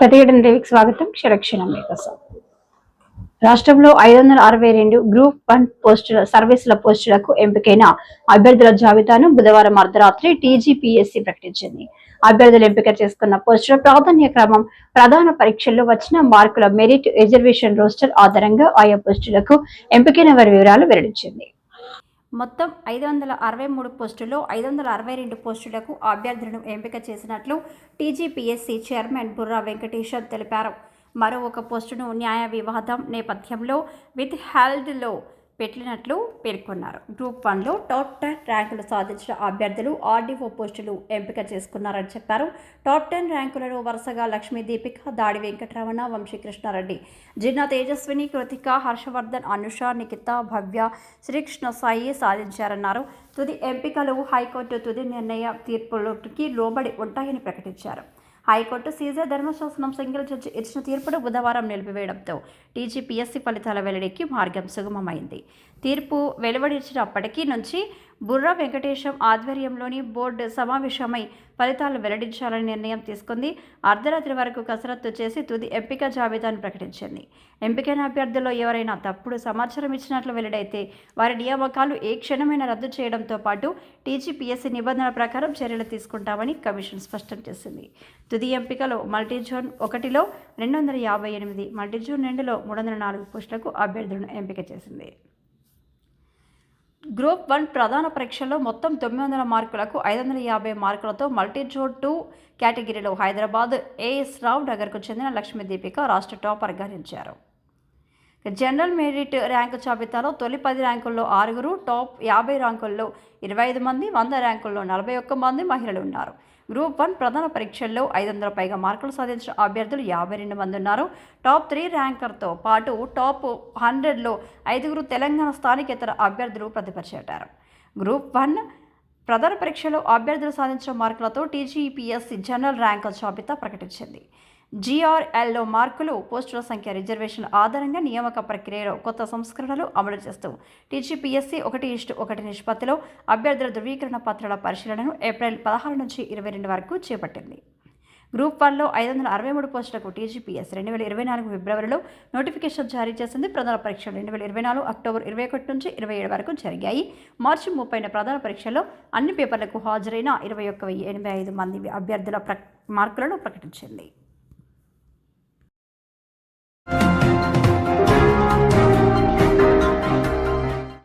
ప్రతిఘటన రేవికి స్వాగతం. క్షరక్షణం మీకోసం రాష్ట్రంలో ఐదు వందల అరవై రెండు గ్రూప్ వన్ పోస్టుల సర్వీసుల పోస్టులకు ఎంపికైన అభ్యర్థుల జాబితాను బుధవారం అర్ధరాత్రి టీజీపీఎస్సీ ప్రకటించింది. అభ్యర్థులు ఎంపిక చేసుకున్న పోస్టుల ప్రాధాన్య క్రమం ప్రధాన పరీక్షల్లో వచ్చిన మార్కుల మెరిట్ రిజర్వేషన్ రోస్టర్ ఆధారంగా ఆయా పోస్టులకు ఎంపికైన వారి వివరాలు వెల్లడించింది. మొత్తం ఐదు వందల అరవై మూడు పోస్టుల్లో ఐదు వందల అరవై రెండు పోస్టులకు అభ్యర్థులను ఎంపిక చేసినట్లు టీజీపీఎస్సీ చైర్మన్ బుర్రా వెంకటేశ్వర్ తెలిపారు. మరో ఒక పోస్టును న్యాయ వివాదం నేపథ్యంలో విత్ హెల్డ్లో పెట్టినట్లు పేర్కొన్నారు. గ్రూప్ వన్లో టాప్ టెన్ ర్యాంకులు సాధించిన అభ్యర్థులు ఆర్డీఓ పోస్టులు ఎంపిక చేసుకున్నారని చెప్పారు. టాప్ టెన్ ర్యాంకులలో వరుసగా లక్ష్మీ దీపిక దాడి వెంకటరమణ వంశీకృష్ణారెడ్డి. జిన్నా తేజస్విని కృతిక హర్షవర్ధన్ అనుష నిఖిత భవ్య శ్రీకృష్ణ సాయి సాధించారన్నారు. తుది ఎంపికలు హైకోర్టు తుది నిర్ణయ తీర్పులకి లోబడి ఉంటాయని ప్రకటించారు. హైకోర్టు సీజర్ ధర్మశాసనం సింగిల్ జడ్జి ఇచ్చిన తీర్పును బుధవారం నిలిపివేయడంతో టీజీపీఎస్సీ ఫలితాల వెల్లడికి మార్గం సుగమమైంది. తీర్పు వెలువడించినప్పటికీ నుంచి బుర్రా వెంకటేశం ఆధ్వర్యంలోని బోర్డు సమావేశమై ఫలితాలు వెల్లడించాలని నిర్ణయం తీసుకుంది. అర్ధరాత్రి వరకు కసరత్తు చేసి తుది ఎంపిక జాబితాను ప్రకటించింది. ఎంపికైన అభ్యర్థుల్లో ఎవరైనా తప్పుడు సమాచారం ఇచ్చినట్లు వెల్లడైతే వారి నియామకాలు ఏ క్షణమైన రద్దు చేయడంతో పాటు టీజీపీఎస్సీ నిబంధనల ప్రకారం చర్యలు తీసుకుంటామని కమిషన్ స్పష్టం చేసింది. తుది ఎంపికలో మల్టీజోన్ ఒకటిలో రెండు వందల యాభై ఎనిమిది మల్టీజోన్ రెండులో మూడు వందల నాలుగు పోస్టులకు అభ్యర్థులను ఎంపిక చేసింది. గ్రూప్ వన్ ప్రధాన పరీక్షలో మొత్తం తొమ్మిది వందల మార్కులకు ఐదు వందల యాభై మార్కులతో మల్టీజోన్ టూ కేటగిరీలో హైదరాబాద్ ఏఎస్ రావు నగర్కు చెందిన లక్ష్మీ దీపిక రాష్ట్ర టాపర్గా నిలిచారు. జనరల్ మెరిట్ ర్యాంకు జాబితాలో తొలి పది ర్యాంకుల్లో ఆరుగురు టాప్ యాభై ర్యాంకుల్లో ఇరవై ఐదు మంది వంద ర్యాంకుల్లో నలభై ఒక్క మంది మహిళలు ఉన్నారు. గ్రూప్ వన్ ప్రధాన పరీక్షల్లో ఐదు వందల పైగా మార్కులు సాధించిన అభ్యర్థులు యాభై రెండు మంది ఉన్నారు. టాప్ త్రీ ర్యాంకర్తో పాటు టాప్ హండ్రెడ్లో ఐదుగురు తెలంగాణ స్థానికేతర అభ్యర్థులు ప్రతిపరిచేటారు గ్రూప్ వన్ ప్రధాన పరీక్షలో అభ్యర్థులు సాధించిన మార్కులతో టీజీపీఎస్సీ జనరల్ ర్యాంకు జాబితా ప్రకటించింది. జీఆర్ఎల్లో మార్కులు పోస్టుల సంఖ్య రిజర్వేషన్ ఆధారంగా నియామక ప్రక్రియలో కొత్త సంస్కరణలు అమలు చేస్తూ టీజీపీఎస్సీ ఒకటి ఇష్టు ఒకటి నిష్పత్తిలో అభ్యర్థుల ధృవీకరణ పత్రాల పరిశీలనను ఏప్రిల్ పదహారు నుంచి ఇరవై రెండు వరకు చేపట్టింది. గ్రూప్ వన్లో ఐదు వందల అరవై మూడు పోస్టులకు టీజీపీఎస్ రెండు వేల ఇరవై నాలుగు ఫిబ్రవరిలో నోటిఫికేషన్ జారీ చేసింది. ప్రధాన పరీక్షలు రెండు వేల ఇరవై నాలుగు అక్టోబర్ ఇరవై ఒకటి నుంచి ఇరవై ఏడు వరకు జరిగాయి. మార్చి ముప్పైన ప్రధాన పరీక్షలో అన్ని పేపర్లకు హాజరైన ఇరవై ఒక్క వెయ్యి ఎనభై ఐదు మంది అభ్యర్థుల ప్ర మార్కులను ప్రకటించింది.